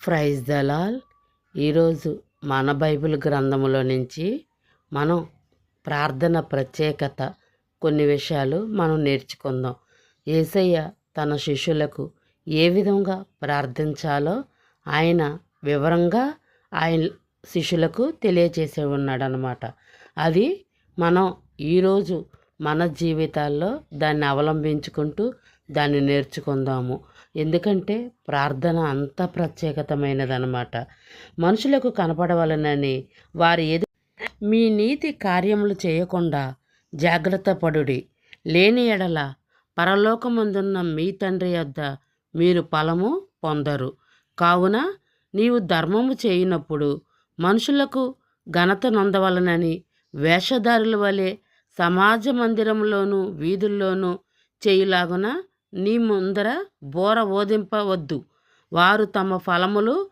Praise Dalal ఈరోజు మన Bible గ్రంథములో నుంచి మనం ప్రార్థన ప్రత్యేకత కొన్ని విషయాలు మనం నేర్చుకుందాం. ఏసయ్య తన శిష్యులకు ఏ విధంగా ప్రార్థించాలో ఆయన వివరంగా ఆయన శిష్యులకు తెలియచేసే ఉన్నాడనమాట అది మనం ఈరోజు మన జీవితాల్లో దాన్ని అవలంబించుకుంటూ దాన్ని నేర్చుకుందాము. ఎందుకంటే ప్రార్థన అంత ప్రత్యేకతమైనదనమాట మనుషులకు కనపడవలనని వారి ఎదు మీ నీతి కార్యములు చేయకుండా జాగ్రత్త పడుడి. లేని ఎడల పరలోకమందున్న మీ తండ్రి యొద్ద మీరు ఫలము పొందరు. కావున నీవు ధర్మము చేయనప్పుడు మనుషులకు ఘనత నొందవలనని వేషధారుల వలె సమాజ మందిరంలోనూ వీధుల్లోనూ చేయులాగున నీ ముందర బోర ఓదింపవద్దు. వారు తమ ఫలములు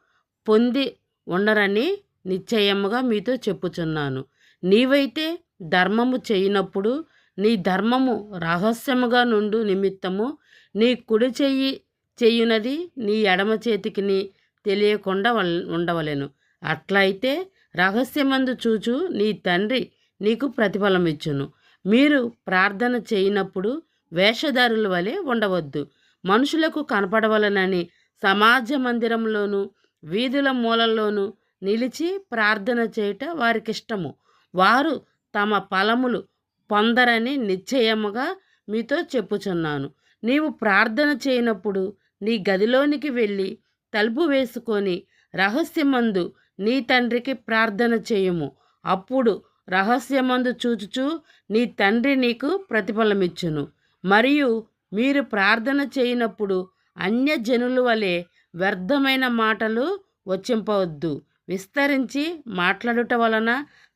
పొంది ఉండరని నిశ్చయముగా మీతో చెప్పుచున్నాను. నీవైతే ధర్మము చేయనప్పుడు నీ ధర్మము రహస్యముగా నుండు నిమిత్తము నీ కుడి చెయ్యి చెయ్యునది నీ ఎడమ చేతికిని తెలియకుండా ఉండవలెను. అట్లయితే రహస్యమందు చూచు నీ తండ్రి నీకు ప్రతిఫలం ఇచ్చును మీరు ప్రార్థన చేయనప్పుడు వేషధారుల వలె ఉండవద్దు. మనుషులకు కనపడవలనని సమాజ మందిరంలోనూ వీధుల మూలల్లోనూ నిలిచి ప్రార్థన చేయుట వారికిష్టము. వారు తమ ఫలములు పొందరని నిశ్చయముగా మీతో చెప్పుచున్నాను. నీవు ప్రార్థన చేయనప్పుడు నీ గదిలోనికి వెళ్ళి తలుపు వేసుకొని రహస్యమందు నీ తండ్రికి ప్రార్థన చేయుము. అప్పుడు రహస్యమందు చూచుచూ నీ తండ్రి నీకు ప్రతిఫలమిచ్చును. మరియు మీరు ప్రార్థన చేయనప్పుడు అన్యజనుల వలె వ్యర్థమైన మాటలు వచ్చింపవద్దు విస్తరించి మాట్లాడుట వలన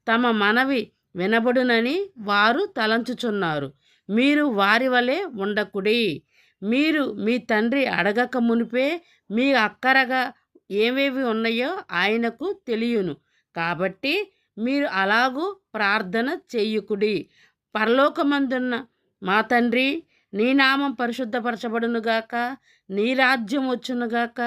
తమ మనవి వినబడునని వారు తలంచుచున్నారు. మీరు వారి వలె ఉండకుడి. మీరు మీ తండ్రి అడగక మునిపే మీ అక్కరగా ఏవేవి ఉన్నాయో ఆయనకు తెలియను. కాబట్టి మీరు అలాగూ ప్రార్థన చెయ్యుకుడి పరలోకమందున్న మా తండ్రి నీ నామం పరిశుద్ధపరచబడునుగాక నీ రాజ్యం వచ్చునుగాక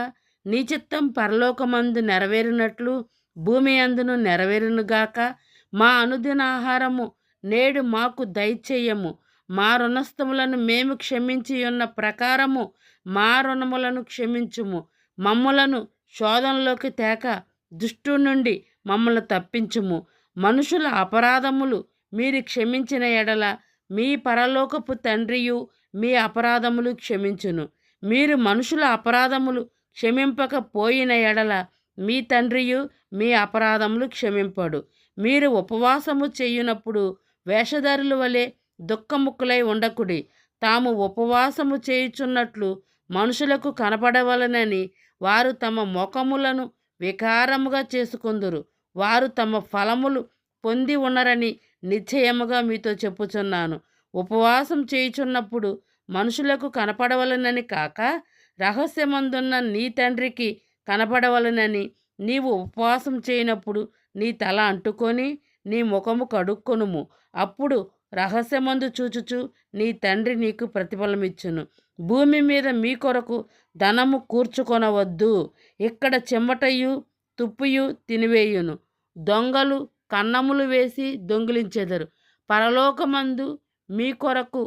నీ చిత్తం పరలోకమందు నెరవేరినట్లు భూమి అందును నెరవేరునుగాక మా అనుదిన ఆహారము నేడు మాకు దయచేయము. మా రుణస్థములను మేము క్షమించి ఉన్న ప్రకారము మా రుణములను క్షమించుము. మమ్మలను శోధనలోకి తేక దుష్టు నుండి మమ్మల్ని తప్పించుము. మనుషుల అపరాధములు మీరు క్షమించిన ఎడల మీ పరలోకపు తండ్రియు మీ అపరాధములు క్షమించును. మీరు మనుషుల అపరాధములు క్షమింపకపోయిన ఎడల మీ తండ్రియు మీ అపరాధములు క్షమింపడు. మీరు ఉపవాసము చేయునప్పుడు వేషధారుల వలె దుఃఖముక్కులై ఉండకుడి. తాము ఉపవాసము చేయుచున్నట్లు మనుషులకు కనపడవలనని వారు తమ ముఖములను వికారముగా చేసుకుందురు. వారు తమ ఫలములు పొంది ఉన్నరని నిశ్చయముగా మీతో చెప్పుచున్నాను. ఉపవాసం చేయుచున్నప్పుడు మనుషులకు కనపడవలనని కాక రహస్యమందున్న నీ తండ్రికి కనపడవలనని నీవు ఉపవాసం చేయనప్పుడు నీ తల అంటుకొని నీ ముఖము కడుక్కొనుము. అప్పుడు రహస్యమందు చూచుచు నీ తండ్రి నీకు ప్రతిఫలమిచ్చును. భూమి మీద మీ కొరకు ధనము కూర్చుకొనవద్దు. ఇక్కడ చెమటయు తుప్పుయు తినివేయును. దొంగలు కన్నములు వేసి దొంగిలించెదరు. పరలోకమందు మీ కొరకు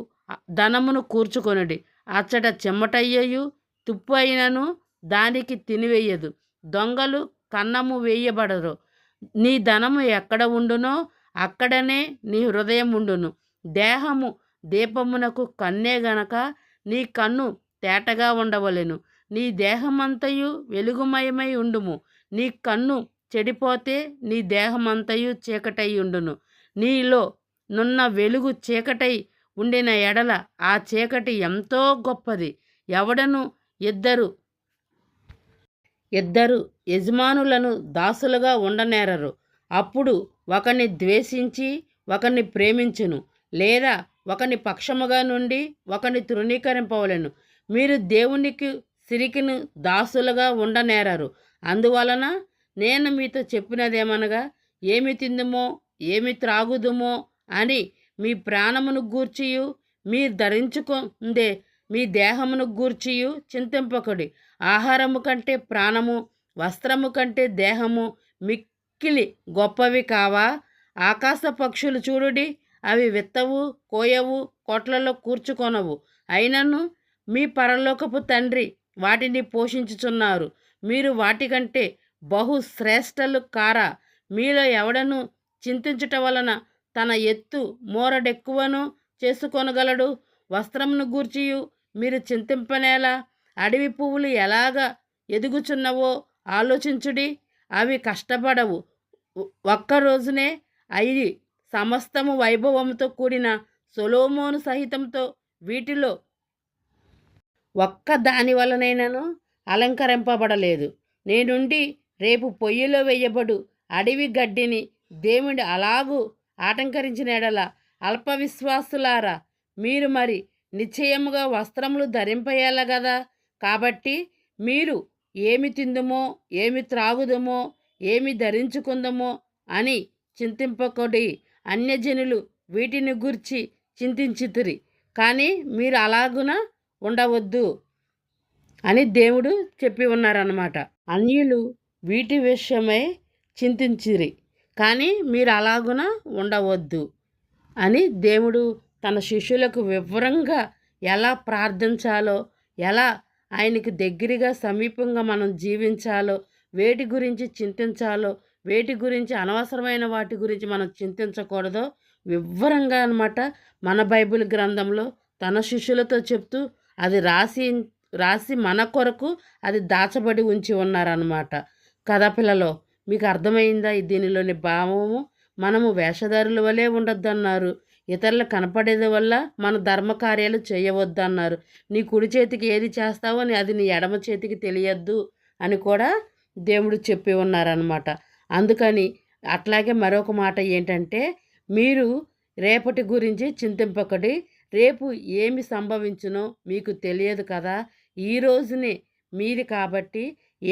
ధనమును కూర్చుకొనుడి. అచ్చట చెమ్మటయ్యయు తుప్పు అయినను దానికి తినివేయదు. దొంగలు కన్నము వేయబడరు. నీ ధనము ఎక్కడ ఉండునో అక్కడనే నీ హృదయం ఉండును దేహము దీపమునకు కన్నే గనక నీ కన్ను తేటగా ఉండవలెను. నీ దేహమంతయు వెలుగుమయమై ఉండుము. నీ కన్ను చెడిపోతే నీ దేహమంతయు చీకటై ఉండును. నీలో నున్న వెలుగు చీకటై ఉండిన ఎడల ఆ చీకటి ఎంతో గొప్పది. ఎవడను ఇద్దరు ఇద్దరు యజమానులను దాసులుగా ఉండనేరరు. అప్పుడు ఒకని ద్వేషించి ఒకని ప్రేమించును లేదా ఒకని పక్షముగా నుండి ఒకని తృణీకరింపవలను. మీరు దేవునికి సిరికిను దాసులుగా ఉండనేరరు. అందువలన నేను మీతో చెప్పినదేమనగా ఏమి తిందుమో ఏమి త్రాగుదుమో అని మీ ప్రాణమును గూర్చియు మీరు ధరించుకుందే మీ దేహమును గూర్చియు చింతింపకుడి. ఆహారము కంటే ప్రాణము వస్త్రము కంటే దేహము మిక్కిలి గొప్పవి కావా? ఆకాశ పక్షులు చూడుడి అవి విత్తవు కోయవు కోట్లలో కూర్చుకొనవు. అయినను మీ పరలోకపు తండ్రి వాటిని పోషించుచున్నారు. మీరు వాటికంటే బహుశ్రేష్టలు కార? కారా మీలో ఎవడను చింతించుట వలన తన ఎత్తు మోరడెక్కువను చేసుకొనగలడు? వస్త్రమును గూర్చియు మీరు చింతింపనేలా? అడవి పువ్వులు ఎలాగ ఎదుగుచున్నవో ఆలోచించుడి. అవి కష్టపడవు. ఒక్క రోజునే అయి సమస్తము వైభవంతో కూడిన సొలోమోను సహితంతో వీటిలో ఒక్క దాని వలనైనను అలంకరింపబడలేదు. నేనుండి రేపు పొయ్యిలో వేయబడు అడవి గడ్డిని దేవుడు అలాగూ ఆటంకరించినడల అల్పవిశ్వాసులారా అల్ప విశ్వాసులారా మీరు మరి నిశ్చయముగా వస్త్రములు ధరింపేయాల కదా కాబట్టి మీరు ఏమి తిందుమో ఏమి త్రాగుదమో ఏమి ధరించుకుందమో అని చింతింపకొడి అన్యజనులు వీటిని గుర్చి చింతించితిరి. కానీ మీరు అలాగున ఉండవద్దు అని దేవుడు చెప్పి ఉన్నారన్నమాట. అన్యులు వీటి విషయమై చింతించిరి. కానీ మీరు అలాగున ఉండవద్దు అని దేవుడు తన శిష్యులకు వివరంగా ఎలా ప్రార్థించాలో ఎలా ఆయనకి దగ్గరగా సమీపంగా మనం జీవించాలో వేటి గురించి చింతించాలో వేటి గురించి అనవసరమైన వాటి గురించి మనం చింతించకూడదో వివరంగా అనమాట మన బైబిల్ గ్రంథంలో తన శిష్యులతో చెప్తూ అది రాసి రాసి మన కొరకు అది దాచబడి ఉంచి ఉన్నారనమాట కదా పిల్లలో మీకు అర్థమైందా దీనిలోని భావము? మనము వేషధారుల వలె ఉండొద్దన్నారు. ఇతరులు కనపడేది వల్ల మన ధర్మకార్యాలు చేయవద్దన్నారు. నీ కుడి చేతికి ఏది చేస్తావో అని అది నీ ఎడమ చేతికి తెలియద్దు అని కూడా దేవుడు చెప్పి ఉన్నారనమాట అందుకని అట్లాగే మరొక మాట ఏంటంటే మీరు రేపటి గురించి చింతింపకడి. రేపు ఏమి సంభవించునో మీకు తెలియదు కదా. ఈ రోజునే మీది కాబట్టి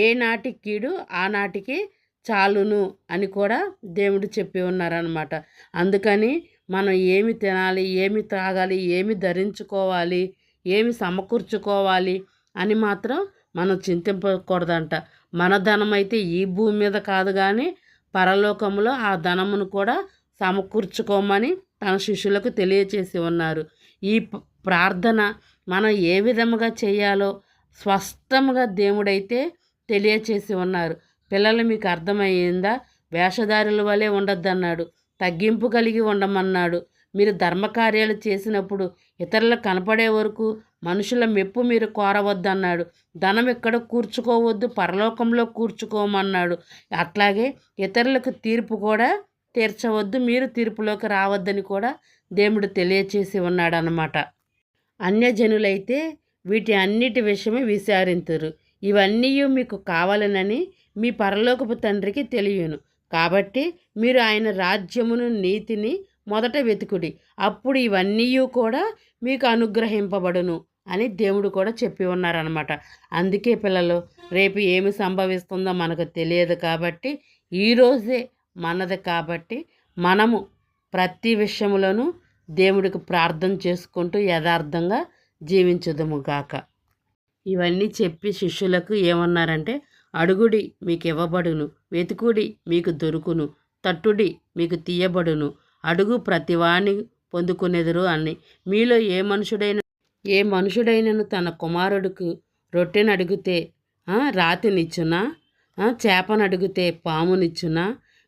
ఏనాటి కీడు ఆనాటికి చాలును అని కూడా దేవుడు చెప్పి ఉన్నారనమాట అందుకని మనం ఏమి తినాలి ఏమి తాగాలి ఏమి ధరించుకోవాలి ఏమి సమకూర్చుకోవాలి అని మాత్రం మనం చింతింపకూడదంట. మన ధనం అయితే ఈ భూమి మీద కాదు కానీ పరలోకంలో ఆ ధనమును కూడా సమకూర్చుకోమని తన శిష్యులకు తెలియచేసి ఉన్నారు. ఈ ప్రార్థన మనం ఏ విధముగా చేయాలో స్పష్టంగా దేవుడైతే తెలియచేసి ఉన్నారు. పిల్లలు మీకు అర్థమయ్యిందా? వేషధారుల వలె ఉండొద్దన్నాడు. తగ్గింపు కలిగి ఉండమన్నాడు. మీరు ధర్మకార్యాలు చేసినప్పుడు ఇతరులకు కనపడే వరకు మనుషుల మెప్పు మీరు కోరవద్దన్నాడు. ధనం ఇక్కడ కూర్చుకోవద్దు పరలోకంలో కూర్చుకోమన్నాడు. అట్లాగే ఇతరులకు తీర్పు కూడా తీర్చవద్దు మీరు తీర్పులోకి రావద్దని కూడా దేవుడు తెలియచేసి ఉన్నాడనమాట అన్యజనులైతే వీటి అన్నిటి విషయమే విచారించరు ఇవన్నీ మీకు కావాలనని మీ పరలోకపు తండ్రికి తెలియను. కాబట్టి మీరు ఆయన రాజ్యమును నీతిని మొదట వెతుకుడి. అప్పుడు ఇవన్నీ కూడా మీకు అనుగ్రహింపబడును అని దేవుడు కూడా చెప్పి ఉన్నారనమాట అందుకే పిల్లలు రేపు ఏమి సంభవిస్తుందో మనకు తెలియదు కాబట్టి ఈరోజే మనది కాబట్టి మనము ప్రతి విషయంలోనూ దేవుడికి ప్రార్థన చేసుకుంటూ యథార్థంగా జీవించదుము గాక. ఇవన్నీ చెప్పి శిష్యులకు ఏమన్నారంటే అడుగుడి మీకు ఇవ్వబడును వెతుకుడి మీకు దొరుకును తట్టుడి మీకు తీయబడును అడుగు ప్రతివాణి పొందుకునేదురు అని. మీలో ఏ మనుషుడైన ఏ మనుషుడైనను తన కుమారుడికి రొట్టెను అడిగితే రాతినిచ్చునా? చేపను అడిగితే పామునిచ్చునా?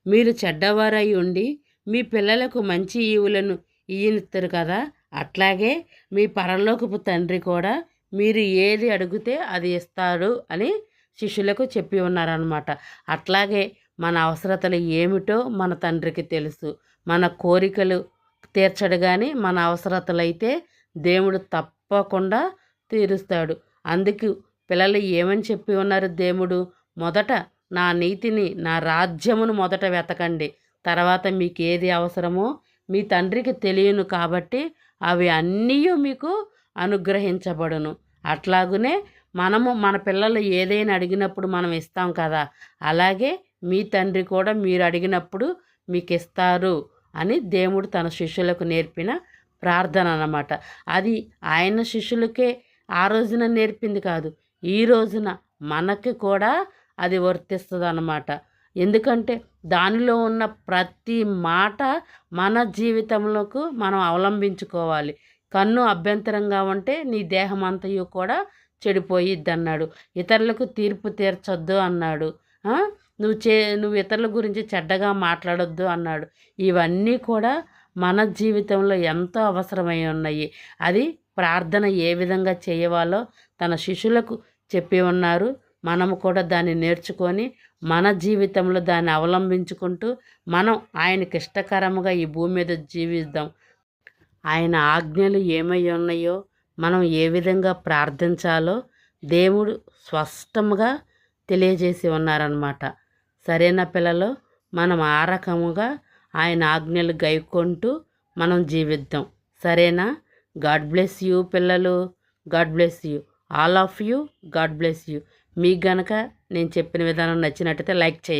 మీరు చెడ్డవారై ఉండి మీ పిల్లలకు మంచి ఈవులను ఇయ్యనిస్తారు కదా అట్లాగే మీ పరలోకపు తండ్రి కూడా మీరు ఏది అడిగితే అది ఇస్తాడు అని శిష్యులకు చెప్పి ఉన్నారనమాట అట్లాగే మన అవసరతలు ఏమిటో మన తండ్రికి తెలుసు. మన కోరికలు తీర్చడు కానీ మన అవసరతలు అయితే దేవుడు తప్పకుండా తీరుస్తాడు. అందుకు పిల్లలు ఏమని చెప్పి ఉన్నారు దేవుడు? మొదట నా నీతిని నా రాజ్యమును మొదట వెతకండి. తర్వాత మీకు ఏది అవసరమో మీ తండ్రికి తెలియను కాబట్టి అవి అన్నీ మీకు అనుగ్రహించబడును. అట్లాగునే మనము మన పిల్లలు ఏదైనా అడిగినప్పుడు మనం ఇస్తాం కదా అలాగే మీ తండ్రి కూడా మీరు అడిగినప్పుడు మీకు ఇస్తారు అని దేవుడు తన శిష్యులకు నేర్పిన ప్రార్థన అన్నమాట. అది ఆయన శిష్యులకే ఆ రోజున నేర్పింది కాదు ఈ రోజున మనకి కూడా అది వర్తిస్తుంది అన్నమాట ఎందుకంటే దానిలో ఉన్న ప్రతి మాట మన జీవితంలోకి మనం అవలంబించుకోవాలి. కన్ను అభ్యంతరంగా ఉంటే నీ దేహం అంతయు కూడా చెడిపోయిద్ది అన్నాడు ఇతరులకు తీర్పు తీర్చొద్దు అన్నాడు. నువ్వు చే నువ్వు ఇతరుల గురించి చెడ్డగా మాట్లాడొద్దు అన్నాడు. ఇవన్నీ కూడా మన జీవితంలో ఎంతో అవసరమై ఉన్నాయి. అది ప్రార్థన ఏ విధంగా చేయవాలో తన శిష్యులకు చెప్పి ఉన్నారు. మనము కూడా దాన్ని నేర్చుకొని మన జీవితంలో దాన్ని అవలంబించుకుంటూ మనం ఆయనకి ఇష్టకరముగా ఈ భూమి మీద జీవిద్దాం. ఆయన ఆజ్ఞలు ఏమై ఉన్నాయో మనం ఏ విధంగా ప్రార్థించాలో దేవుడు స్పష్టంగా తెలియజేసి ఉన్నారనమాట సరైన పిల్లలు? మనం ఆ రకముగా ఆయన ఆజ్ఞలు గైకొంటూ మనం జీవిద్దాం. సరేనా? గాడ్ బ్లెస్ యూ పిల్లలు. God bless you. All of you. God bless you. మీకు గనక నేను చెప్పిన విధానం నచ్చినట్టయితే లైక్ చేయండి.